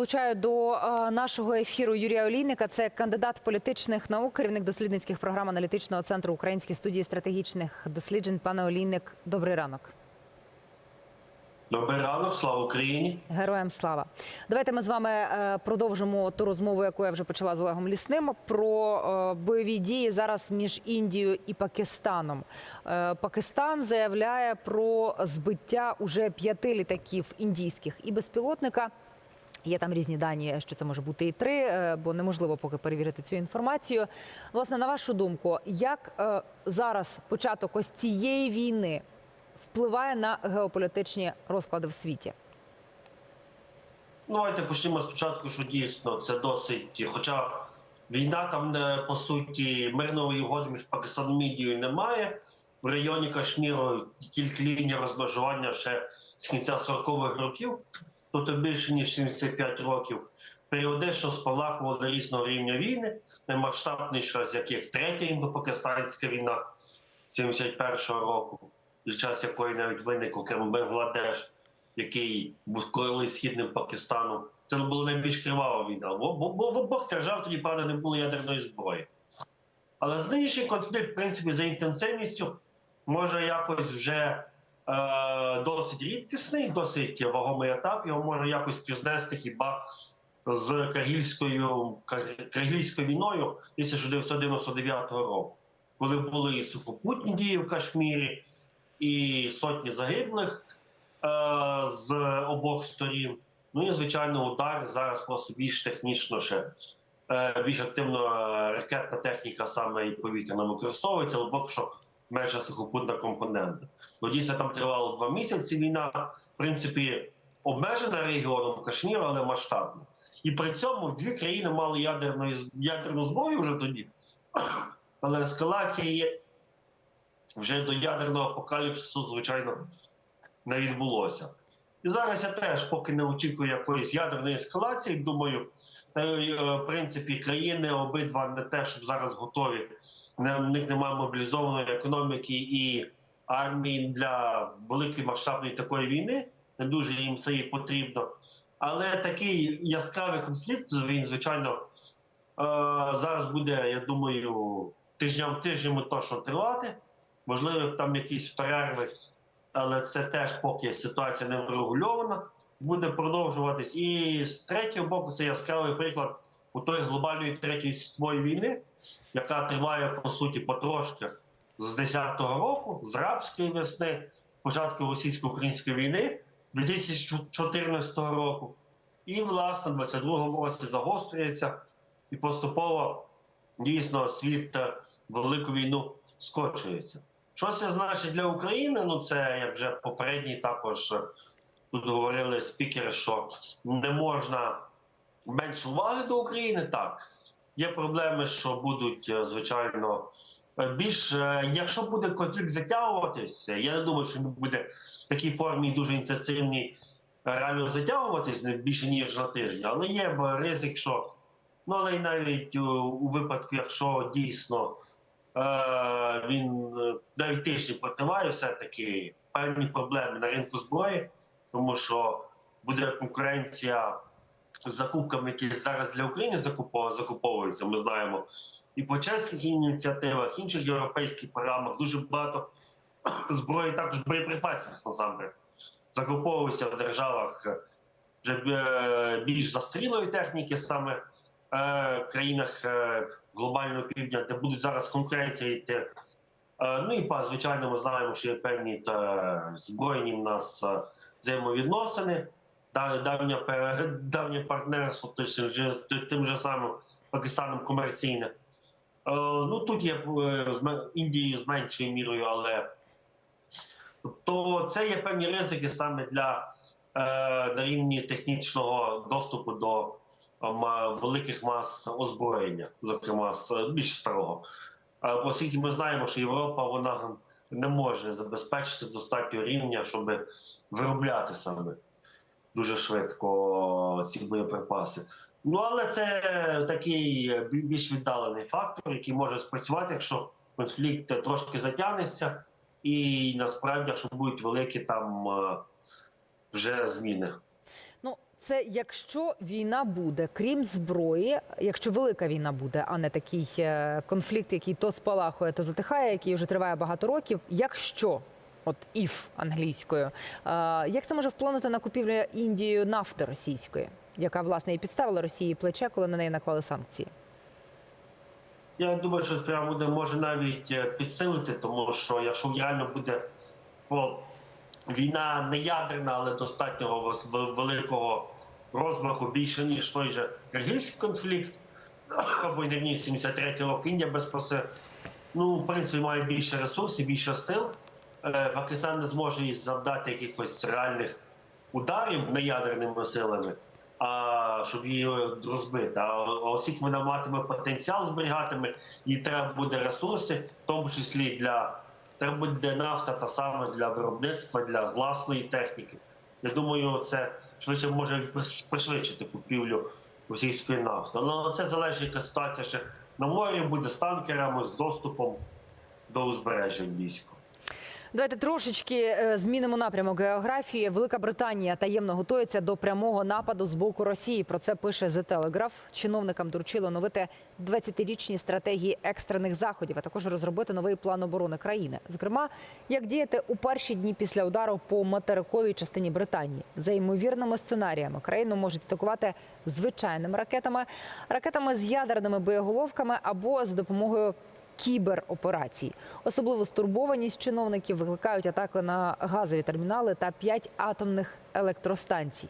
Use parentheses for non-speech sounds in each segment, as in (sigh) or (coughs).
долучаю до нашого ефіру Юрія Олійника. Це кандидат політичних наук, керівник дослідницьких програм аналітичного центру Української студії стратегічних досліджень. Пане Олійник, добрий ранок. Добрий ранок, слава Україні. Героям слава. Давайте ми з вами е, продовжимо ту розмову, яку я вже почала з Олегом Лісним, про е, бойові дії зараз між Індією і Пакистаном. Е, Пакистан заявляє про збиття уже п'яти літаків індійських і безпілотника. Є там різні дані, що це може бути і три, е, бо неможливо поки перевірити цю інформацію. Власне, на вашу думку, як е, зараз початок ось цієї війни впливає на геополітичні розклади в світі? Ну, давайте почнемо спочатку, що дійсно це досить. Хоча війна там е, по суті мирної угоди між Пакистаном і Індією немає. В районі Кашміру тільки лінія розмежування ще з кінця 40-х років, тобто більше ніж 75 років. Періоди, що спалахували різного рівня війни, наймасштабніша з яких третя індопакистанська війна 71-го року, під час якої навіть виник окремо Бангладеш, який був колись східним Пакистаном. Це була найбільш кривава війна. Бо, в обох держав тоді, правда, не було ядерної зброї. Але з нинішній конфлікт, в принципі, за інтенсивністю може якось вже досить рідкісний, досить вагомий етап. Його може якось пізнести хіба з Каргільською, Кар- Каргільською війною 1999 року, коли були і сухопутні дії в Кашмірі, і сотні загиблих е, з обох сторін. Ну і звичайно, удар зараз просто більш технічно ще е, більш активно е, ракетна техніка саме і повітряна використовується, поки що менша сухопутна компонента. Ну, дійсно, там тривало два місяці війна, в принципі, обмежена регіоном Кашміру, але масштабна. І при цьому дві країни мали ядерну, ядерну зброю вже тоді, (coughs) але ескалація вже до ядерного апокаліпсису, звичайно, не відбулося. І зараз я теж поки не очікую якоїсь ядерної ескалації. Думаю, в принципі, країни обидва не те, щоб зараз готові. В них немає мобілізованої економіки і армії для великої масштабної такої війни. Не дуже їм це і потрібно. Але такий яскравий конфлікт, він, звичайно, е, зараз буде, я думаю, тижням тижнями точно тривати. Можливо, там якісь перерви, але це теж поки ситуація не врегульована, буде продовжуватись. І з третього боку, це яскравий приклад у тої глобальної третьої світової війни, яка триває по суті потрошки з 10-го року, з рабської весни, початку російсько-української війни 2014 року. І, власне, в 22-му році загострюється і поступово дійсно світ е, велику війну скочується. Що це значить для України? Ну це як вже попередній також е, тут говорили спікери, що не можна менше уваги до України. Так є проблеми, що будуть е, звичайно е, більш е, якщо буде конфлікт затягуватися, я не думаю, що він буде в такій формі дуже інтенсивній реально затягуватись не більше ніж на тиждень, але є ризик, що ну але й навіть у, випадку, якщо дійсно е, він навіть тиждень протриває, все-таки певні проблеми на ринку зброї, тому що буде конкуренція з закупками, які зараз для України закупо- закуповуються. Ми знаємо і по чеських ініціативах, інших європейських програмах дуже багато (coughs) зброї, також боєприпасів насамперед закуповуються в державах е, вже е, більш застрілої техніки, саме е, країнах глобального півдня, де будуть зараз конкуренції йти. Ну і звичайно, ми знаємо, що є певні та, збройні в нас взаємовідносини, давнє, (laughs) давнє партнерство, тим же самим Пакистаном комерційне. Е, Ну тут є е, з Індією з меншою мірою, але Тобто це є певні ризики саме для е, на рівні технічного доступу до великих мас озброєння, зокрема з більш старого. Оскільки ми знаємо, що Європа вона не може забезпечити достатньо рівня, щоб виробляти саме дуже швидко ці боєприпаси. Ну але це такий більш віддалений фактор, який може спрацювати, якщо конфлікт трошки затягнеться. І насправді, якщо будуть великі там е, вже зміни. Ну, Це якщо війна буде, крім зброї, якщо велика війна буде, а не такий е, конфлікт, який то спалахує, то затихає, який вже триває багато років. Якщо от if англійською, е, як це може вплинути на купівлю Індією нафти російської, яка власне і підставила Росії плече, коли на неї наклали санкції? Я думаю, що прямо буде може навіть е, підсилити, тому що якщо реально буде о, війна не ядерна, але достатньо вес- вел- великого розмаху більше ніж той же киргизький конфлікт, (coughs) або ні 73 рок Індія безпосередньо. Ну, в принципі, має більше ресурсів, більше сил. Е, Пакистан не зможе їй завдати якихось реальних ударів неядерними силами, а щоб її розбити. А оскільки вона матиме потенціал, зберігатиме, їй треба буде ресурси, в тому числі для треба буде нафта та саме для виробництва, для власної техніки. Я думаю, це швидше може пришвидшити купівлю російської нафти. Але це залежить, яка ситуація ще на морі буде з танкерами, з доступом до узбережжя війська. Давайте трошечки е, змінимо напрямок географії. Велика Британія таємно готується до прямого нападу з боку Росії. Про це пише The Telegraph. Чиновникам доручили оновити 20-річні стратегії екстрених заходів, а також розробити новий план оборони країни. Зокрема, як діяти у перші дні після удару по материковій частині Британії. За ймовірними сценаріями країну можуть атакувати звичайними ракетами, ракетами з ядерними боєголовками або за допомогою кібероперацій. Особливо стурбованість чиновників викликають атаки на газові термінали та п'ять атомних електростанцій.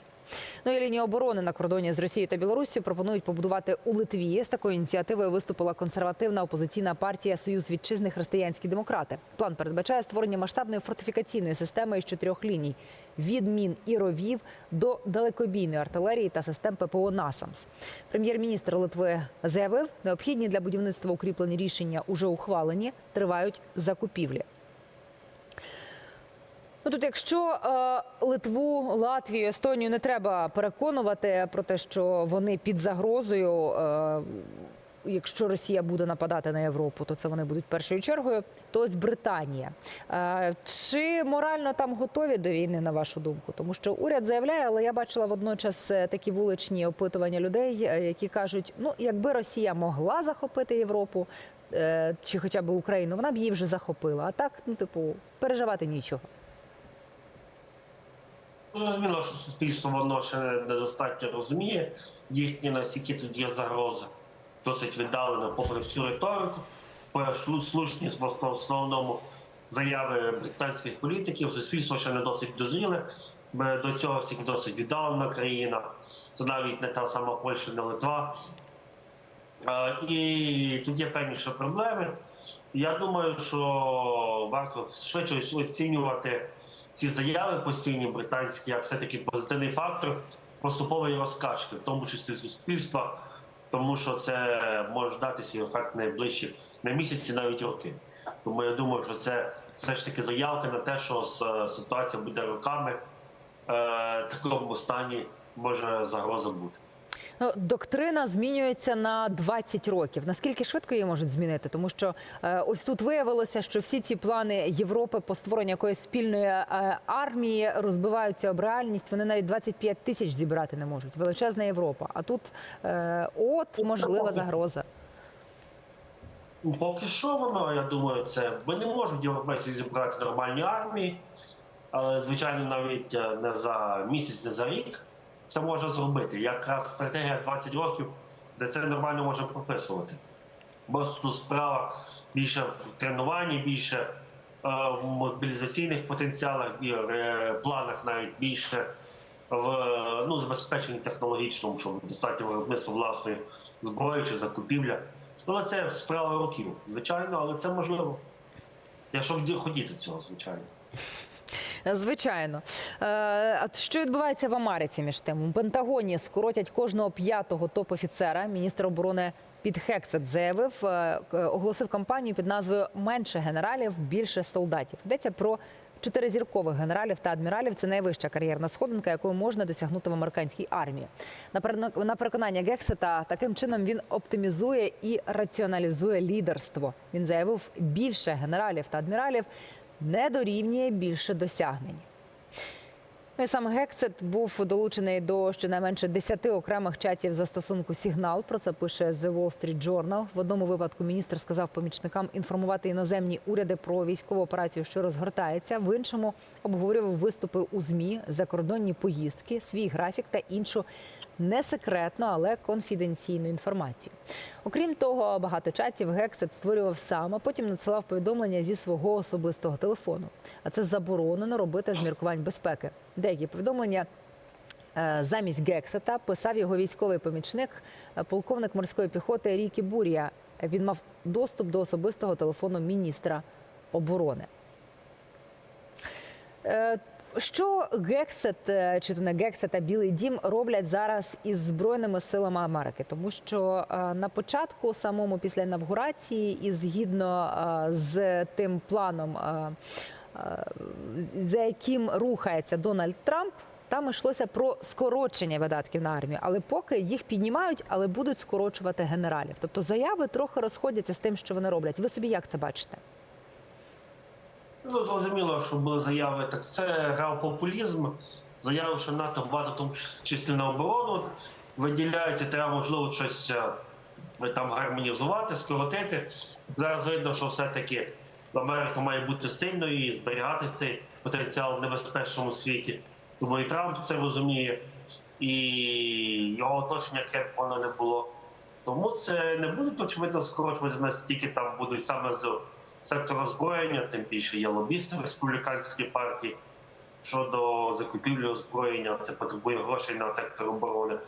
Ну і лінію оборони на кордоні з Росією та Білоруссю пропонують побудувати у Литві. З такою ініціативою виступила консервативна опозиційна партія Союз вітчизни християнські демократи. План передбачає створення масштабної фортифікаційної системи із чотирьох ліній: від мін і ровів до далекобійної артилерії та систем ППО НАСАМС. Прем'єр-міністр Литви заявив, необхідні для будівництва укріплені рішення уже ухвалені, тривають закупівлі. Ну тут, якщо е, Литву, Латвію, Естонію не треба переконувати про те, що вони під загрозою. Е, Якщо Росія буде нападати на Європу, то це вони будуть першою чергою. То ось Британія. Е, чи морально там готові до війни, на вашу думку? Тому що уряд заявляє, але я бачила водночас е, такі вуличні опитування людей, е, які кажуть: ну якби Росія могла захопити Європу е, чи хоча б Україну, вона б її вже захопила. А так, ну типу, переживати нічого. Зрозуміло, що суспільство воно ще недостатньо розуміє їхні наскільки тут є загрози. Досить віддалено, попри всю риторику, слушність в основному заяви британських політиків, суспільство ще не досить дозріле. До цього всіх досить віддалена країна. Це навіть не та сама Польща, не Литва. І тут є певні проблеми. Я думаю, що варто швидше оцінювати ці заяви постійні британські, як все-таки позитивний фактор поступової розкачки, в тому числі суспільства, тому що це може дати свій ефект найближчі на місяці, навіть роки. Тому я думаю, що це все ж таки заявка на те, що ситуація буде роками е, в такому стані може загроза бути. Ну, доктрина змінюється на 20 років. Наскільки швидко її можуть змінити? Тому що е, ось тут виявилося, що всі ці плани Європи по створенню якоїсь спільної е, армії розбиваються об реальність. Вони навіть 25 тисяч зібрати не можуть. Величезна Європа. А тут е, от можлива загроза. Ну, Поки що воно, я думаю, це бо не можуть європейці зібрати нормальні армії, але звичайно навіть не за місяць, не за рік це можна зробити. Якраз стратегія 20 років, де це нормально можна прописувати. Бо тут справа більше в тренуванні, більше е, в мобілізаційних потенціалах, і, е, планах навіть більше в ну, забезпеченні технологічному, щоб достатньо виробництва власної зброї чи закупівля. Але це справа років, звичайно, але це можливо. Якщо вді- хотіти цього, звичайно. Звичайно. Е, А що відбувається в Америці між тим? У Пентагоні скоротять кожного п'ятого топ-офіцера. Міністр оборони Під Хексет заявив, е, оголосив кампанію під назвою Менше генералів, більше солдатів. Йдеться про чотиризіркових генералів та адміралів. Це найвища кар'єрна сходинка, якою можна досягнути в американській армії. На переконання Гексета, таким чином він оптимізує і раціоналізує лідерство. Він заявив, більше генералів та адміралів не дорівнює більше досягнень. Ну і сам Гексет був долучений до щонайменше 10 окремих чатів застосунку Сігнал. Про це пише The Wall Street Journal. В одному випадку міністр сказав помічникам інформувати іноземні уряди про військову операцію, що розгортається. В іншому обговорював виступи у змі, закордонні поїздки, свій графік та іншу не секретну, але конфіденційну інформацію. Окрім того, багато чатів Гексет створював сам, а потім надсилав повідомлення зі свого особистого телефону. А це заборонено робити з міркувань безпеки. Деякі повідомлення. е, Замість Гексета писав його військовий помічник, е, полковник морської піхоти Рікі Бурія. Він мав доступ до особистого телефону міністра оборони. Що Гексет, е, чи то не Гексет, а Білий Дім роблять зараз із збройними силами Америки? Тому що е, на початку, самому після інавгурації, і згідно е, з тим планом, за яким рухається Дональд Трамп. Там йшлося про скорочення видатків на армію, але поки їх піднімають, але будуть скорочувати генералів. Тобто заяви трохи розходяться з тим, що вони роблять. Ви собі як це бачите? Ну, зрозуміло, що були заяви. Так це грав популізм. Заяви, що НАТО багато в тому числі на оборону виділяється, треба можливо щось е, там гармонізувати, скоротити. Зараз видно, що все-таки Америка має бути сильною і зберігати цей потенціал в небезпечному світі. Тому і Трамп це розуміє, і його оточення воно не було. Тому це не будуть очевидно скорочувати настільки там будуть саме з сектору озброєння, тим більше є лобісти в республіканській партії щодо закупівлі озброєння. Це потребує грошей на сектор оборони.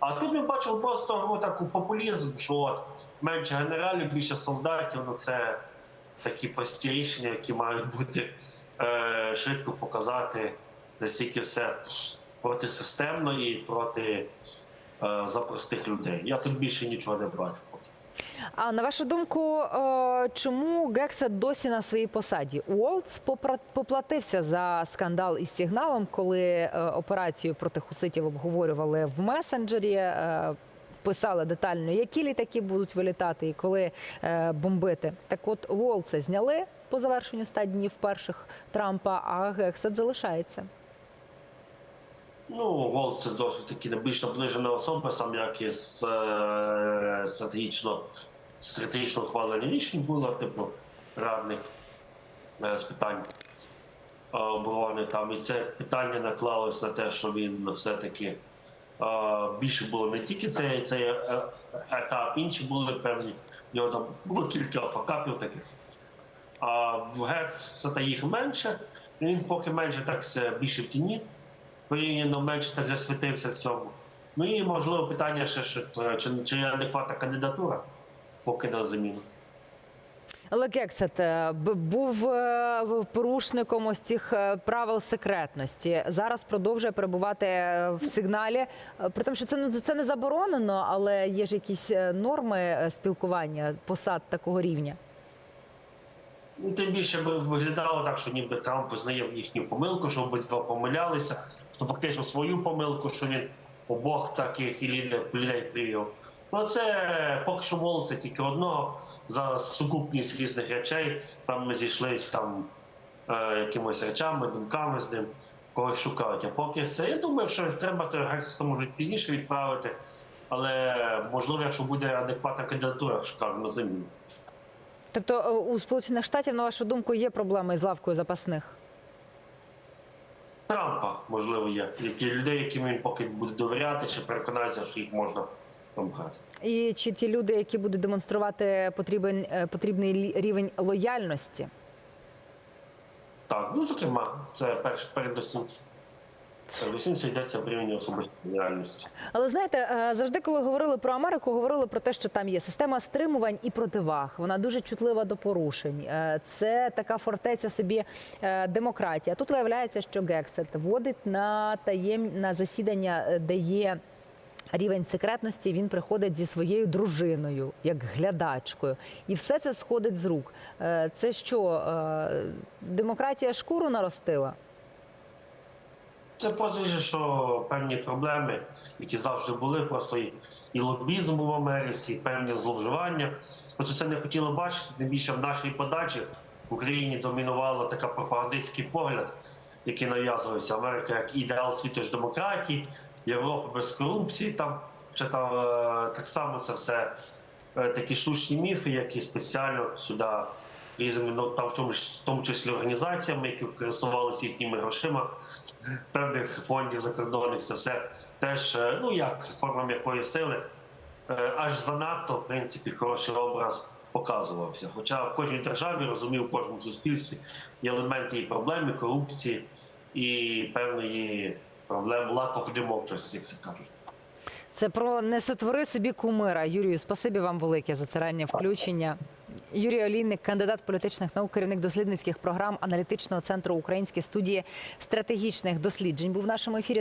А тут ми бачимо просто ну, таку популізм, що от менше генералів, більше солдатів. Ну це такі прості рішення, які мають бути е, швидко показати наскільки все протисистемно і проти е, за простих людей. Я тут більше нічого не бачу. А на вашу думку, е, чому Гексет досі на своїй посаді? Уолтс поплатився за скандал із сигналом, коли е, операцію проти хуситів обговорювали в месенджері. е, Писали детально, які літаки будуть вилітати і коли е, бомбити. Так от Уолтса зняли по завершенню 100 днів перших Трампа, а Гексет залишається. Ну, Волк це досить таки більш наближена особа, сам як із е, стратегічно стратегічно ухвалення рішень була, типу радник е, з питань е, оборони. Там і це питання наклалось на те, що він все-таки е, більше було не тільки цей, цей етап, інші були певні. В нього там було кілька факапів таких. А в ГЕЦ все та їх менше. Він поки менше так більше в тіні порівняно менше так засвітився в цьому. Ну і можливо питання ще, що чи, чи адекватна кандидатура поки на заміну. Але Гексет е, був е, порушником ось цих е, правил секретності. Зараз продовжує перебувати в сигналі. При тому, що це це не заборонено, але є ж якісь норми спілкування посад такого рівня. Ну, тим більше виглядало так, що ніби Трамп визнає їхню помилку, що обидва помилялися, то фактично свою помилку, що він обох таких і людей привів. Ну це поки що це тільки одного за сукупність різних речей. Там ми зійшлись там е, якимось речами, думками з ним, когось шукають. А поки це, я думаю, що треба, то Гекста можуть пізніше відправити. Але можливо, якщо буде адекватна кандидатура, шукав на заміну. Тобто е, у Сполучених Штатів, на вашу думку, є проблеми з лавкою запасних. Трампа, можливо, є. Які людей, яким він поки буде довіряти, чи переконається, що їх можна обрати. І чи ті люди, які будуть демонструвати потрібен е, потрібний рівень лояльності? Так, ну зокрема, це перш передусім. Передусім це йдеться в рівні особистої реальності. Але знаєте, е, завжди, коли говорили про Америку, говорили про те, що там є система стримувань і противаг. Вона дуже чутлива до порушень. Е, Це така фортеця собі демократія. Тут виявляється, що Гексет вводить на таєм на засідання, де є. Рівень секретності він приходить зі своєю дружиною, як глядачкою, і все це сходить з рук. Е, Це що е, демократія шкуру наростила? Це позже, що певні проблеми, які завжди були, просто і, лобізм в Америці, і певні зловживання. Просто це не хотіли бачити, тим більше в нашій подачі в Україні домінувала така пропагандистський погляд, які нав'язувалися. Америка як ідеал світу ж демократії, Європа без корупції. Там чи там е, так само це все е, такі штучні міфи, які спеціально сюди різними ну, там в тому, в тому числі організаціями, які користувалися їхніми грошима певних фондів закордонних. Це все теж е, ну як форма м'якої сили. Аж занадто, в принципі, хороший образ показувався. Хоча в кожній державі, розумів, в кожному суспільстві є елементи і проблеми, корупції і певної проблеми lack of democracy, як це кажуть. Це про не сотвори собі кумира. Юрію, спасибі вам велике за це раннє включення. Юрій Олійник, кандидат політичних наук, керівник дослідницьких програм аналітичного центру Української студії стратегічних досліджень, був в нашому ефірі.